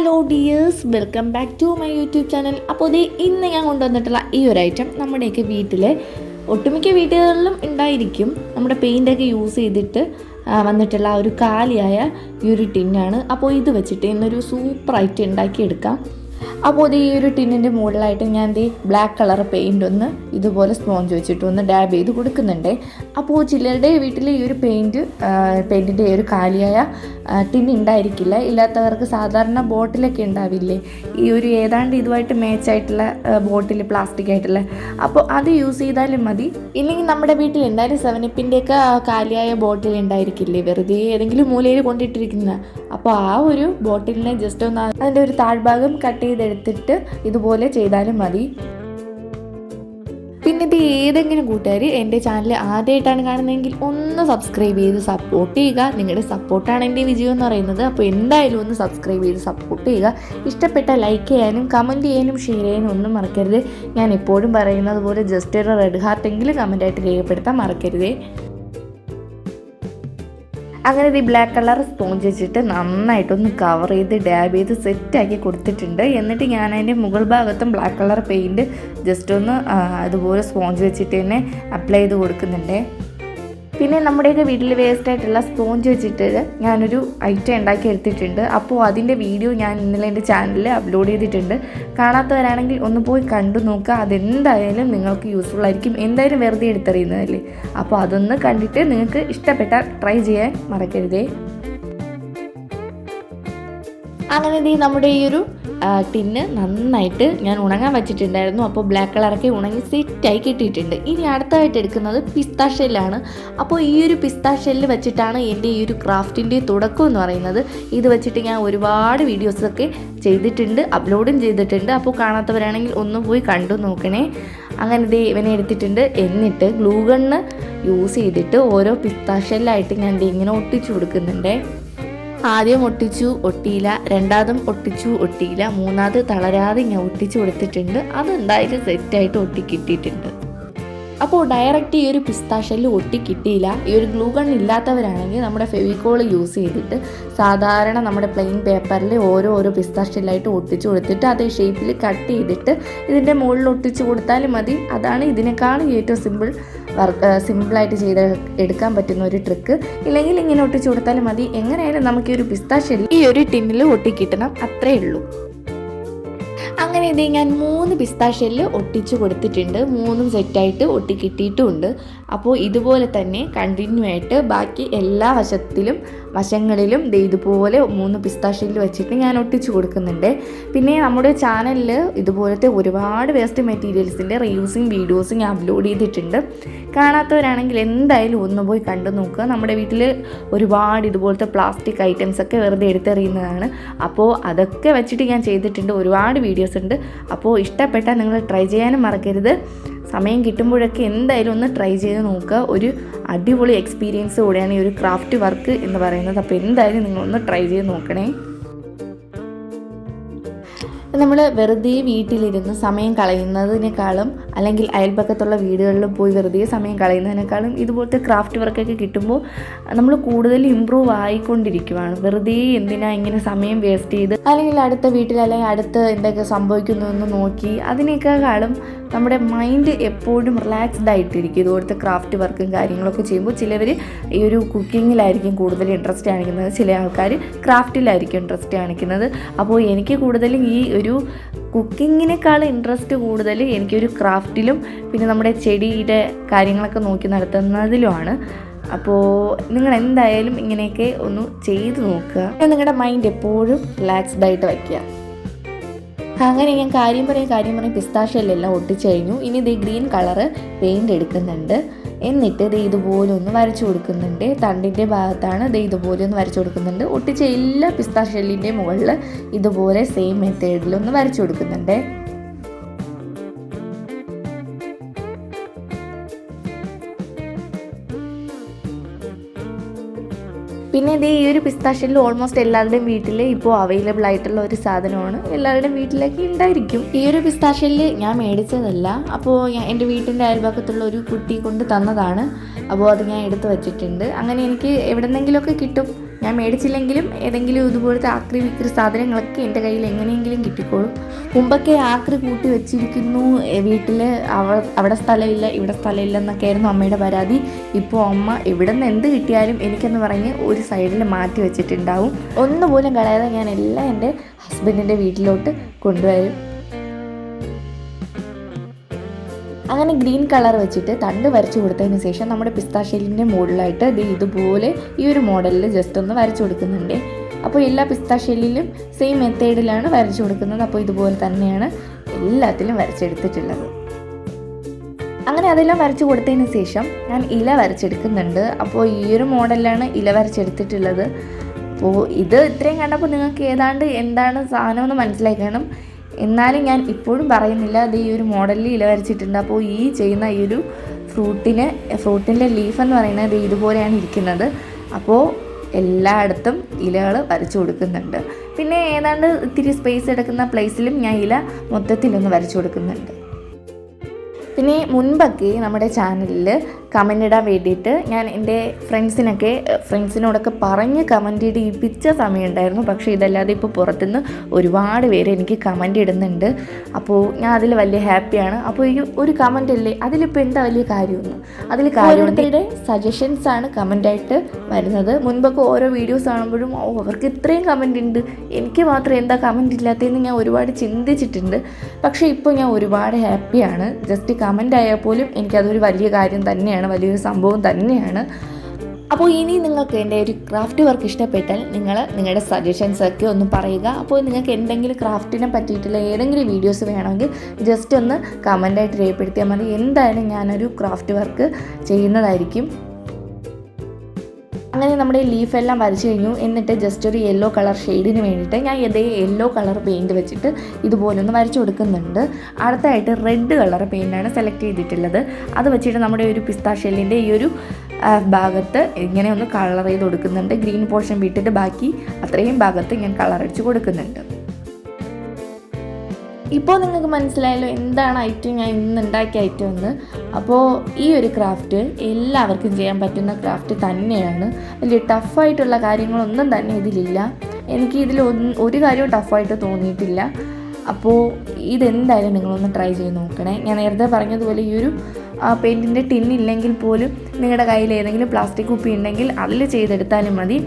Hello dears welcome back to my YouTube channel അപ്പോൾ ഇത് ഇന്ന് ഞാൻ കൊണ്ടുവന്നിട്ടുള്ള ഈ ഒരു ഐറ്റം നമ്മുടെയൊക്കെ വീട്ടിലെ ഒട്ടുമിക്ക വീടുകളിലും ഉണ്ടായിരിക്കും. നമ്മുടെ പെയിന്റൊക്കെ യൂസ് ചെയ്തിട്ട് വന്നിട്ടുള്ള ഒരു കാലിയായ ഈ ഒരു ടിന്നാണ് അപ്പോൾ ഇത് വെച്ചിട്ട് ഇന്നൊരു സൂപ്പർ ഐറ്റം ഉണ്ടാക്കിയെടുക്കാം. അപ്പോൾ ഇത് ഈ ഒരു ടിന്നിന്റെ മുകളിലായിട്ട് ഞാൻ ദേ ബ്ലാക്ക് കളർ പെയിന്റ് ഒന്ന് ഇതുപോലെ സ്പോഞ്ച് വെച്ചിട്ട് ഒന്ന് ഡാബ് ചെയ്ത് കൊടുക്കുന്നുണ്ട്. അപ്പോൾ ചിലരുടെ വീട്ടിൽ ഈ ഒരു പെയിന്റ് പെയിന്റിന്റെ ഈ ഒരു കാലിയായ ടിൻ ഉണ്ടായിരിക്കില്ല. ഇല്ലാത്തവർക്ക് സാധാരണ ബോട്ടിലൊക്കെ ഉണ്ടാവില്ലേ? ഈ ഒരു ഏതാണ്ട് ഇതുമായിട്ട് മാച്ചായിട്ടുള്ള ബോട്ടിൽ പ്ലാസ്റ്റിക് ആയിട്ടുള്ള. അപ്പോൾ അത് യൂസ് ചെയ്താലും മതി. ഇല്ലെങ്കിൽ നമ്മുടെ വീട്ടിൽ എന്തായാലും സെവനിപ്പിന്റെയൊക്കെ കാലിയായ ബോട്ടിൽ ഉണ്ടായിരിക്കില്ലേ? വെറുതെ ഏതെങ്കിലും മൂലയിൽ കൊണ്ടിട്ടിരിക്കുന്ന അപ്പോൾ ആ ഒരു ബോട്ടിലിനെ ജസ്റ്റ് ഒന്ന് അതിന്റെ ഒരു താഴ്ഭാഗം കട്ട് ചെയ്തെടുത്തിട്ട് ഇതുപോലെ ചെയ്താലും മതി. പിന്നെ ഇത് ഏതെങ്കിലും കൂട്ടുകാർ എന്റെ ചാനൽ ആദ്യമായിട്ടാണ് കാണുന്നതെങ്കിൽ ഒന്ന് സബ്സ്ക്രൈബ് ചെയ്ത് സപ്പോർട്ട് ചെയ്യുക. നിങ്ങളുടെ സപ്പോർട്ടാണ് എന്റെ വിജയം എന്ന് പറയുന്നത്. അപ്പോൾ എന്തായാലും ഒന്ന് സബ്സ്ക്രൈബ് ചെയ്ത് സപ്പോർട്ട് ചെയ്യുക. ഇഷ്ടപ്പെട്ട ലൈക്ക് ചെയ്യാനും കമന്റ് ചെയ്യാനും ഷെയർ ചെയ്യാനും ഒന്നും മറക്കരുത്. ഞാൻ എപ്പോഴും പറയുന്നത് പോലെ ജസ്റ്റ് ഒരു റെഡ് ഹാർട്ടെങ്കിലും കമന്റായിട്ട് രേഖപ്പെടുത്താൻ മറക്കരുതേ. അങ്ങനെ ഈ ബ്ലാക്ക് കളർ സ്പോഞ്ച് വെച്ചിട്ട് നന്നായിട്ടൊന്ന് കവർ ചെയ്ത് ഡാബ് ചെയ്ത് സെറ്റാക്കി കൊടുത്തിട്ടുണ്ട്. എന്നിട്ട് ഞാൻ അതിന്റെ മുകൾ ഭാഗത്തും ബ്ലാക്ക് കളർ പെയിന്റ് ജസ്റ്റ് ഒന്ന് അതുപോലെ സ്പോഞ്ച് വെച്ചിട്ട് തന്നെ അപ്ലൈ ചെയ്ത് കൊടുക്കുന്നുണ്ട്. പിന്നെ നമ്മുടെയൊക്കെ വീട്ടിൽ വേസ്റ്റ് ആയിട്ടുള്ള സ്പോഞ്ച് വെച്ചിട്ട് ഞാനൊരു ഐറ്റം ഉണ്ടാക്കി എടുത്തിട്ടുണ്ട്. അപ്പോൾ അതിന്റെ വീഡിയോ ഞാൻ ഇന്നലെ എന്റെ ചാനലിൽ അപ്ലോഡ് ചെയ്തിട്ടുണ്ട്. കാണാത്തവരാണെങ്കിൽ ഒന്ന് പോയി കണ്ടു നോക്കുക. അതെന്തായാലും നിങ്ങൾക്ക് യൂസ്ഫുൾ ആയിരിക്കും. എന്തായാലും വെറുതെ എടുത്തെറിയുന്നതല്ലേ? അപ്പോൾ അതൊന്ന് കണ്ടിട്ട് നിങ്ങൾക്ക് ഇഷ്ടപ്പെട്ട ട്രൈ ചെയ്യാൻ മറക്കരുതേ. അങ്ങനെ നമ്മുടെ ഈ ഒരു ടിന്ന് നന്നായിട്ട് ഞാൻ ഉണങ്ങാൻ വെച്ചിട്ടുണ്ടായിരുന്നു. അപ്പോൾ ബ്ലാക്ക് കളറൊക്കെ ഉണങ്ങി സെറ്റായി കിട്ടിയിട്ടുണ്ട്. ഇനി അടുത്തതായിട്ട് എടുക്കുന്നത് പിസ്ത ഷെല്ലാണ്. അപ്പോൾ ഈ ഒരു പിസ്ത ഷെല്ല് വെച്ചിട്ടാണ് എന്റെ ഈ ഒരു ക്രാഫ്റ്റിന്റെ തുടക്കം എന്ന് പറയുന്നത്. ഇത് വെച്ചിട്ട് ഞാൻ ഒരുപാട് വീഡിയോസൊക്കെ ചെയ്തിട്ടുണ്ട് അപ്ലോഡും ചെയ്തിട്ടുണ്ട്. അപ്പോൾ കാണാത്തവരാണെങ്കിൽ ഒന്ന് പോയി കണ്ടു നോക്കണേ. അങ്ങനെ ദേ ഇവനെ എടുത്തിട്ടുണ്ട്. എന്നിട്ട് ഗ്ലൂ യൂസ് ചെയ്തിട്ട് ഓരോ പിസ്ത ഷെല്ലായിട്ട് ഞാൻ ഇങ്ങനെ ഒട്ടിച്ചു കൊടുക്കുന്നുണ്ട്. ആദ്യം ഒട്ടിച്ചു ഒട്ടിയില്ല. രണ്ടാമതും ഒട്ടിച്ചു ഒട്ടിയില്ല. മൂന്നാമത് തളരാതെ ഞാൻ ഒട്ടിച്ചു കൊടുത്തിട്ടുണ്ട്. അതെന്തായാലും സെറ്റായിട്ട് ഒട്ടി കിട്ടിയിട്ടുണ്ട് അപ്പോൾ ഡയറക്റ്റ് ഈ ഒരു പിസ്താഷെല്ല് ഒട്ടി കിട്ടിയില്ല. ഈ ഒരു ഗ്ലൂ ഗൺ ഇല്ലാത്തവരാണെങ്കിൽ നമ്മുടെ ഫെവിക്കോൾ യൂസ് ചെയ്തിട്ട് സാധാരണ നമ്മുടെ പ്ലെയിൻ പേപ്പറിൽ ഓരോ ഓരോ പിസ്താഷെല്ലായിട്ട് ഒട്ടിച്ചു കൊടുത്തിട്ട് അതേ ഷേപ്പിൽ കട്ട് ചെയ്തിട്ട് ഇതിന്റെ മുകളിൽ ഒട്ടിച്ചു കൊടുത്താൽ മതി. അതാണ് ഇതിനേക്കാളും ഏറ്റവും സിമ്പിൾ വർക്ക് സിമ്പിളായിട്ട് ചെയ്ത് എടുക്കാൻ പറ്റുന്ന ഒരു ട്രിക്ക് ഇല്ലെങ്കിൽ ഇങ്ങനെ ഒട്ടിച്ചു കൊടുത്താലും മതി. എങ്ങനെയായാലും നമുക്ക് ഈ ഒരു പിസ്താഷെല്ല് ഈ ഒരു ടിന്നിൽ ഒട്ടിക്കിട്ടണം അത്രേ ഉള്ളൂ. അങ്ങനെ ഇത് ഞാൻ മൂന്ന് പിസ്ത ഷെല്ല് ഒട്ടിച്ചു കൊടുത്തിട്ടുണ്ട്. മൂന്നും സെറ്റായിട്ട് ഒട്ടി കിട്ടിയിട്ടുമുണ്ട് അപ്പോൾ ഇതുപോലെ തന്നെ കണ്ടിന്യൂ ആയിട്ട് ബാക്കി എല്ലാ വശത്തിലും വശങ്ങളിലും ഇതുപോലെ മൂന്ന് പിസ്ത ഷെല്ല് വെച്ചിട്ട് ഞാൻ ഒട്ടിച്ചു കൊടുക്കുന്നുണ്ട്. പിന്നെ നമ്മുടെ ചാനലിൽ ഇതുപോലത്തെ ഒരുപാട് വേസ്റ്റ് മെറ്റീരിയൽസിന്റെ റീയൂസിങ് വീഡിയോസും ഞാൻ അപ്ലോഡ് ചെയ്തിട്ടുണ്ട്. കാണാത്തവരാണെങ്കിൽ എന്തായാലും ഒന്ന് പോയി കണ്ടു നോക്കുക. നമ്മുടെ വീട്ടിൽ ഒരുപാട് ഇതുപോലത്തെ പ്ലാസ്റ്റിക് ഐറ്റംസ് ഒക്കെ വെറുതെ എടുത്തെറിയുന്നതാണ്. അപ്പോൾ അതൊക്കെ വെച്ചിട്ട് ഞാൻ ചെയ്തിട്ടുണ്ട്. ഒരുപാട് വീഡിയോസ് ഉണ്ട്. അപ്പോൾ ഇഷ്ടപ്പെട്ടാൽ നിങ്ങൾ ട്രൈ ചെയ്യാനും മറക്കരുത്. സമയം കിട്ടുമ്പോഴൊക്കെ എന്തായാലും ഒന്ന് ട്രൈ ചെയ്ത് നോക്കുക. ഒരു അടിപൊളി എക്സ്പീരിയൻസ് കൂടെയാണ് ഈ ഒരു ക്രാഫ്റ്റ് വർക്ക് എന്ന് പറയുന്നത്. അപ്പോൾ എന്തായാലും നിങ്ങളൊന്ന് ട്രൈ ചെയ്ത് നോക്കണേ. നമ്മൾ വെറുതെ വീട്ടിലിരുന്ന് സമയം കളയുന്നതിനേക്കാളും അല്ലെങ്കിൽ അയൽപക്കത്തുള്ള വീടുകളിൽ പോയി വെറുതെ സമയം കളയുന്നതിനേക്കാളും ഇതുപോലത്തെ ക്രാഫ്റ്റ് വർക്കൊക്കെ കിട്ടുമ്പോൾ നമ്മൾ കൂടുതൽ ഇമ്പ്രൂവ് ആയിക്കൊണ്ടിരിക്കുവാണ്. വെറുതെ എന്തിനാ ഇങ്ങനെ സമയം വേസ്റ്റ് ചെയ്ത് അല്ലെങ്കിൽ അടുത്ത വീട്ടിൽ അല്ലെങ്കിൽ അടുത്ത് എന്തൊക്കെ സംഭവിക്കുന്നു എന്ന് നോക്കി അതിനേക്കാളും നമ്മുടെ മൈൻഡ് എപ്പോഴും റിലാക്സ്ഡ് ആയിട്ടിരിക്കും ഇതുപോലത്തെ ക്രാഫ്റ്റ് വർക്കും കാര്യങ്ങളൊക്കെ ചെയ്യുമ്പോൾ. ചിലവർ ഈ ഒരു കുക്കിങ്ങിലായിരിക്കും കൂടുതൽ ഇൻട്രസ്റ്റ് കാണിക്കുന്നത്. ചില ആൾക്കാർ ക്രാഫ്റ്റിലായിരിക്കും ഇൻട്രസ്റ്റ് കാണിക്കുന്നത്. അപ്പോൾ എനിക്ക് കൂടുതലും ഈ ഒരു കുക്കിങ്ങിനേക്കാൾ ഇൻട്രസ്റ്റ് കൂടുതൽ എനിക്കൊരു ക്രാഫ്റ്റിലും പിന്നെ നമ്മുടെ ചെടിയുടെ കാര്യങ്ങളൊക്കെ നോക്കി നടത്തുന്നതിലുമാണ്. അപ്പോൾ നിങ്ങൾ എന്തായാലും ഇങ്ങനെയൊക്കെ ഒന്ന് ചെയ്ത് നോക്കുക. നിങ്ങളുടെ മൈൻഡ് എപ്പോഴും റിലാക്സ്ഡ് ആയിട്ട് വയ്ക്കുക. അങ്ങനെ ഞാൻ കാര്യം പറയും കാര്യം പറയും പിസ്താഷ്യലെല്ലാം ഒട്ടിച്ചു കഴിഞ്ഞു ഇനി ഇത് ഗ്രീൻ കളറ് പെയിന്റ് എടുക്കുന്നുണ്ട്. എന്നിട്ട് ഇത് ഇതുപോലെ ഒന്ന് വരച്ചു കൊടുക്കുന്നുണ്ട്. തണ്ടിന്റെ ഭാഗത്താണ് ഇത് ഇതുപോലെ ഒന്ന് വരച്ചു കൊടുക്കുന്നുണ്ട്. ഒട്ടിച്ച എല്ലാ പിസ്താഷ്യലിന്റെ മുകളിൽ ഇതുപോലെ സെയിം മെത്തേഡിൽ ഒന്ന് വരച്ചു കൊടുക്കുന്നുണ്ട്. പിന്നെ ഇത് ഈ ഒരു പിസ്താഷ്യലിൽ ഓൾമോസ്റ്റ് എല്ലാവരുടെയും വീട്ടിൽ ഇപ്പോൾ അവൈലബിൾ ആയിട്ടുള്ള ഒരു സാധനമാണ്. എല്ലാവരുടെയും വീട്ടിലേക്ക് ഉണ്ടായിരിക്കും. ഈ ഒരു പിസ്താഷ്യലിൽ ഞാൻ മേടിച്ചതല്ല. അപ്പോൾ ഞാൻ എന്റെ വീട്ടിന്റെ അയൽഭാഗത്തുള്ള ഒരു കുട്ടി കൊണ്ട് തന്നതാണ്. അപ്പോൾ അത് ഞാൻ എടുത്തു വച്ചിട്ടുണ്ട്. അങ്ങനെ എനിക്ക് എവിടെന്നെങ്കിലുമൊക്കെ കിട്ടും. ഞാൻ മേടിച്ചില്ലെങ്കിലും ഏതെങ്കിലും ഇതുപോലത്തെ ആക്രി വിക്രി സാധനങ്ങളൊക്കെ എന്റെ കയ്യിൽ എങ്ങനെയെങ്കിലും കിട്ടിക്കോളും. മുമ്പൊക്കെ ആക്രി കൂട്ടി വെച്ചിരിക്കുന്നു വീട്ടിൽ അവ അവിടെ സ്ഥലമില്ല ഇവിടെ സ്ഥലമില്ല എന്നൊക്കെ ആയിരുന്നു അമ്മയുടെ പരാതി. ഇപ്പോൾ അമ്മ ഇവിടെ നിന്ന് എന്ത് കിട്ടിയാലും എനിക്കെന്ന് പറഞ്ഞ് ഒരു സൈഡിൽ മാറ്റി വെച്ചിട്ടുണ്ടാവും. ഒന്നുപോലും കളയാതെ ഞാൻ എല്ലാം എന്റെ ഹസ്ബൻഡിന്റെ വീട്ടിലോട്ട് കൊണ്ടുവരും. അങ്ങനെ ഗ്രീൻ കളർ വെച്ചിട്ട് തണ്ട് വരച്ചു കൊടുത്തതിന് ശേഷം നമ്മുടെ പിസ്താഷ്യലിന്റെ മുകളിലായിട്ട് ഇത് ഇതുപോലെ ഈ ഒരു മോഡലിൽ ജസ്റ്റ് ഒന്ന് വരച്ചു കൊടുക്കുന്നുണ്ട്. അപ്പോൾ എല്ലാ പിസ്താഷ്യലിലും സെയിം മെത്തേഡിലാണ് വരച്ചു കൊടുക്കുന്നത്. അപ്പോൾ ഇതുപോലെ തന്നെയാണ് എല്ലാത്തിലും വരച്ചെടുത്തിട്ടുള്ളത്. അങ്ങനെ അതെല്ലാം വരച്ചു കൊടുത്തതിന് ശേഷം ഞാൻ ഇല വരച്ചെടുക്കുന്നുണ്ട്. അപ്പോൾ ഈ ഒരു മോഡലിലാണ് ഇല വരച്ചെടുത്തിട്ടുള്ളത്. അപ്പോൾ ഇത് ഇത്രയും കണ്ടപ്പോൾ നിങ്ങൾക്ക് ഏതാണ്ട് എന്താണ് സാധനം എന്ന് മനസ്സിലായി എന്നാലും ഞാൻ ഇപ്പോഴും പറയുന്നില്ല അത് ഈ ഒരു മോഡലിൽ ഇല വരച്ചിട്ടുണ്ട്. അപ്പോൾ ഈ ചെയ്യുന്ന ഈ ഒരു ഫ്രൂട്ടിന് ഫ്രൂട്ടിന്റെ ലീഫ് എന്ന് പറയുന്നത് ഇതുപോലെയാണ് ഇരിക്കുന്നത്. അപ്പോൾ എല്ലായിടത്തും ഇലകൾ വരച്ചു കൊടുക്കുന്നുണ്ട്. പിന്നെ ഏതാണ്ട് ഇത്തിരി സ്പേസ് എടുക്കുന്ന പ്ലേസിലും ഞാൻ ഇല മൊത്തത്തിലൊന്ന് വരച്ചു കൊടുക്കുന്നുണ്ട്. പിന്നെ മുൻപൊക്കെ നമ്മുടെ ചാനലിൽ കമന്റ് ഇടാൻ വേണ്ടിയിട്ട് ഞാൻ എന്റെ ഫ്രണ്ട്സിനൊക്കെ ഫ്രണ്ട്സിനോടൊക്കെ പറഞ്ഞ് കമന്റ് ഇടിപ്പിച്ച സമയമുണ്ടായിരുന്നു. പക്ഷേ ഇതല്ലാതെ ഇപ്പോൾ പുറത്തുനിന്ന് ഒരുപാട് പേര് എനിക്ക് കമന്റ് ഇടുന്നുണ്ട്. അപ്പോൾ ഞാൻ അതിൽ വലിയ ഹാപ്പിയാണ് അപ്പോൾ ഈ ഒരു കമന്റ് അല്ലേ? അതിലിപ്പോൾ എന്താ വലിയ കാര്യമൊന്നും? അതിൽ കാര്യത്തിന്റെ സജഷൻസ് ആണ് കമന്റായിട്ട് വരുന്നത്. മുൻപൊക്കെ ഓരോ വീഡിയോസ് കാണുമ്പോഴും ഓ അവർക്ക് ഇത്രയും കമന്റ് ഉണ്ട്. എനിക്ക് മാത്രം എന്താ കമന്റ് ഇല്ലാത്തതെന്ന് ഞാൻ ഒരുപാട് ചിന്തിച്ചിട്ടുണ്ട്. പക്ഷേ ഇപ്പോൾ ഞാൻ ഒരുപാട് ഹാപ്പിയാണ് ജസ്റ്റ് കമന്റ് ആയാൽ പോലും എനിക്കതൊരു വലിയ കാര്യം തന്നെയാണ് വലിയൊരു സംഭവം തന്നെയാണ്. അപ്പോൾ ഇനി നിങ്ങൾക്ക് എന്റെ ഒരു ക്രാഫ്റ്റ് വർക്ക് ഇഷ്ടപ്പെട്ടാൽ നിങ്ങൾ നിങ്ങളുടെ സജഷൻസ് ഒക്കെ ഒന്ന് പറയുക. അപ്പോൾ നിങ്ങൾക്ക് എന്തെങ്കിലും ക്രാഫ്റ്റിനെ പറ്റിയിട്ടുള്ള ഏതെങ്കിലും വീഡിയോസ് വേണമെങ്കിൽ ജസ്റ്റ് ഒന്ന് കമന്റായിട്ട് രേഖപ്പെടുത്തിയാൽ മതി. എന്തായാലും ഞാനൊരു ക്രാഫ്റ്റ് വർക്ക് ചെയ്യുന്നതായിരിക്കും. അങ്ങനെ നമ്മുടെ ലീഫ് എല്ലാം വരച്ചു കഴിഞ്ഞു. എന്നിട്ട് ജസ്റ്റ് ഒരു യെല്ലോ കളർ ഷെയ്ഡിന് വേണ്ടിയിട്ട് ഞാൻ ഇതേ യെല്ലോ കളർ പെയിന്റ് വെച്ചിട്ട് ഇതുപോലൊന്ന് വരച്ചു കൊടുക്കുന്നുണ്ട്. അടുത്തായിട്ട് റെഡ് കളർ പെയിന്റാണ് സെലക്ട് ചെയ്തിട്ടുള്ളത്. അത് വെച്ചിട്ട് നമ്മുടെ ഒരു പിസ്താ ഷെല്ലിന്റെ ഈ ഒരു ഭാഗത്ത് ഇങ്ങനെ ഒന്ന് കളർ ചെയ്ത് കൊടുക്കുന്നുണ്ട്. ഗ്രീൻ പോർഷൻ വിട്ടിട്ട് ബാക്കി അത്രയും ഭാഗത്ത് ഞാൻ കളർ അടിച്ച് കൊടുക്കുന്നുണ്ട്. ഇപ്പോൾ നിങ്ങൾക്ക് മനസ്സിലായല്ലോ എന്താണ് ഐറ്റം ഞാൻ ഇന്ന് ഉണ്ടാക്കിയ ഐറ്റം എന്ന്. അപ്പോൾ ഈ ഒരു ക്രാഫ്റ്റ് എല്ലാവർക്കും ചെയ്യാൻ പറ്റുന്ന ക്രാഫ്റ്റ് തന്നെയാണ്. വലിയ ടഫായിട്ടുള്ള കാര്യങ്ങളൊന്നും തന്നെ ഇതിലില്ല. എനിക്ക് ഇതിൽ ഒരു കാര്യവും ടഫായിട്ട് തോന്നിയിട്ടില്ല. അപ്പോൾ ഇതെന്തായാലും നിങ്ങളൊന്ന് ട്രൈ ചെയ്ത് നോക്കണേ. ഞാൻ നേരത്തെ പറഞ്ഞതുപോലെ ഈ ഒരു പെയിന്റിന്റെ ടിന്നില്ലെങ്കിൽ പോലും നിങ്ങളുടെ കയ്യിൽ ഏതെങ്കിലും പ്ലാസ്റ്റിക് കുപ്പി ഉണ്ടെങ്കിൽ അതിൽ ചെയ്തെടുത്താലും മതി.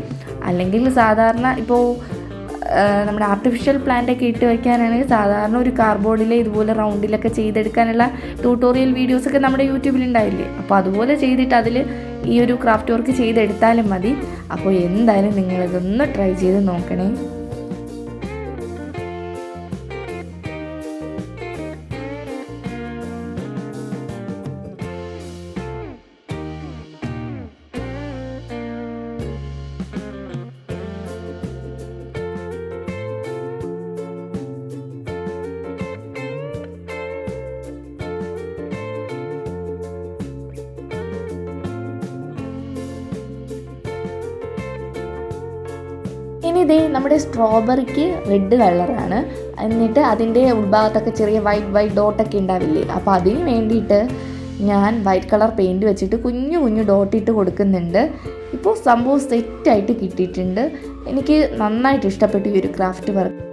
അല്ലെങ്കിൽ സാധാരണ ഇപ്പോൾ നമ്മുടെ ആർട്ടിഫിഷ്യൽ പ്ലാന്റ് ഒക്കെ ഇട്ട് വയ്ക്കാനാണെങ്കിൽ സാധാരണ ഒരു കാർബോർഡിൽ ഇതുപോലെ റൗണ്ടിലൊക്കെ ചെയ്തെടുക്കാനുള്ള ട്യൂട്ടോറിയൽ വീഡിയോസൊക്കെ നമ്മുടെ യൂട്യൂബിൽ ഉണ്ടായില്ലേ അപ്പോൾ അതുപോലെ ചെയ്തിട്ട് അതിൽ ഈ ഒരു ക്രാഫ്റ്റ് വർക്ക് ചെയ്തെടുത്താലും മതി. അപ്പോൾ എന്തായാലും നിങ്ങളിതൊന്ന് ട്രൈ ചെയ്ത് നോക്കണേ. ഇതേ നമ്മുടെ സ്ട്രോബെറിക്ക് റെഡ് കളറാണ്. എന്നിട്ട് അതിന്റെ ഉൾഭാഗത്തൊക്കെ ചെറിയ വൈറ്റ് വൈറ്റ് ഡോട്ടൊക്കെ ഉണ്ടാവില്ലേ? അപ്പോൾ അതിന് വേണ്ടിയിട്ട് ഞാൻ വൈറ്റ് കളർ പെയിന്റ് വെച്ചിട്ട് കുഞ്ഞു കുഞ്ഞു ഡോട്ട് ഇട്ട് കൊടുക്കുന്നുണ്ട്. ഇപ്പോൾ സംഭവം സെറ്റായിട്ട് കിട്ടിയിട്ടുണ്ട്. എനിക്ക് നന്നായിട്ട് ഇഷ്ടപ്പെട്ടു ഈ ഒരു ക്രാഫ്റ്റ് വർക്ക്.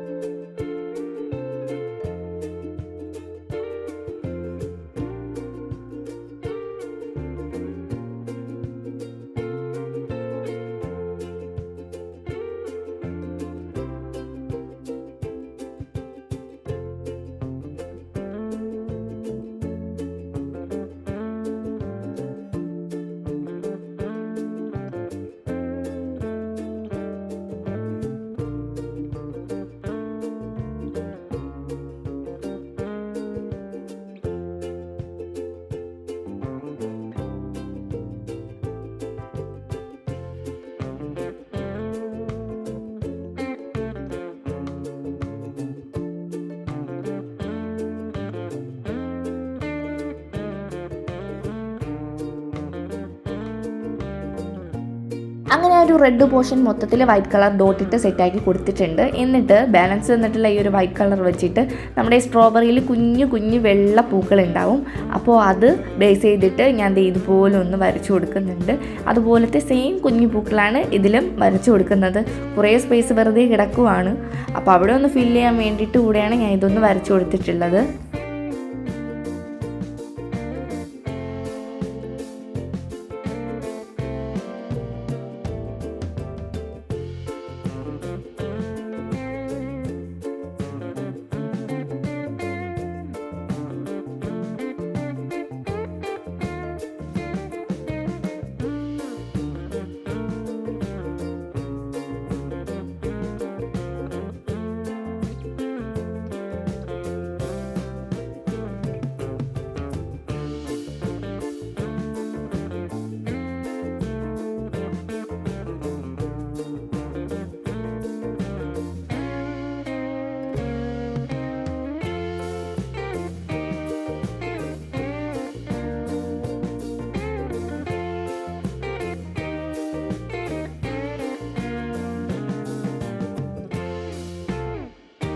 അങ്ങനെ ആ ഒരു റെഡ് പോർഷൻ മൊത്തത്തിൽ വൈറ്റ് കളർ ഡോട്ടിട്ട് സെറ്റാക്കി കൊടുത്തിട്ടുണ്ട്. എന്നിട്ട് ബാലൻസ് വന്നിട്ടുള്ള ഈ ഒരു വൈറ്റ് കളർ വെച്ചിട്ട് നമ്മുടെ സ്ട്രോബെറിയിൽ കുഞ്ഞു കുഞ്ഞു വെള്ള പൂക്കൾ ഉണ്ടാവും അപ്പോൾ അത് ബേസ് ചെയ്തിട്ട് ഞാൻ ഇതുപോലെ ഒന്ന് വരച്ചു കൊടുക്കുന്നുണ്ട്. അതുപോലത്തെ സെയിം കുഞ്ഞു പൂക്കളാണ് ഇതിലും വരച്ചു കൊടുക്കുന്നത്. കുറേ സ്പേസ് വെറുതെ കിടക്കുവാണ്. അപ്പോൾ അവിടെ ഒന്ന് ഫില്ല് ചെയ്യാൻ വേണ്ടിയിട്ട് കൂടെയാണ് ഞാൻ ഇതൊന്ന് വരച്ചു കൊടുത്തിട്ടുള്ളത്.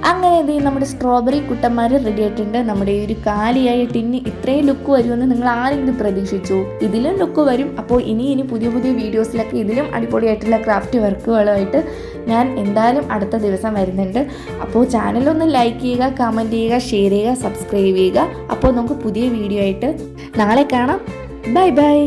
അങ്ങനെ ഇത് നമ്മുടെ സ്ട്രോബെറി കുട്ടന്മാർ റെഡി ആയിട്ടുണ്ട്. നമ്മുടെ ഈ ഒരു കാലിയായ ടിന്ന് ഇത്രയും ലുക്ക് വരുമെന്ന് നിങ്ങൾ ആരെങ്കിലും പ്രതീക്ഷിച്ചു? ഇതിലും ലുക്ക് വരും. അപ്പോൾ ഇനി ഇനി പുതിയ പുതിയ വീഡിയോസിലൊക്കെ ഇതിലും അടിപൊളിയായിട്ടുള്ള ക്രാഫ്റ്റ് വർക്കുകളുമായിട്ട് ഞാൻ എന്തായാലും അടുത്ത ദിവസം വരുന്നുണ്ട്. അപ്പോൾ ചാനലൊന്ന് ലൈക്ക് ചെയ്യുക കമന്റ് ചെയ്യുക ഷെയർ ചെയ്യുക സബ്സ്ക്രൈബ് ചെയ്യുക. അപ്പോൾ നമുക്ക് പുതിയ വീഡിയോ ആയിട്ട് നാളെ കാണാം. Bye bye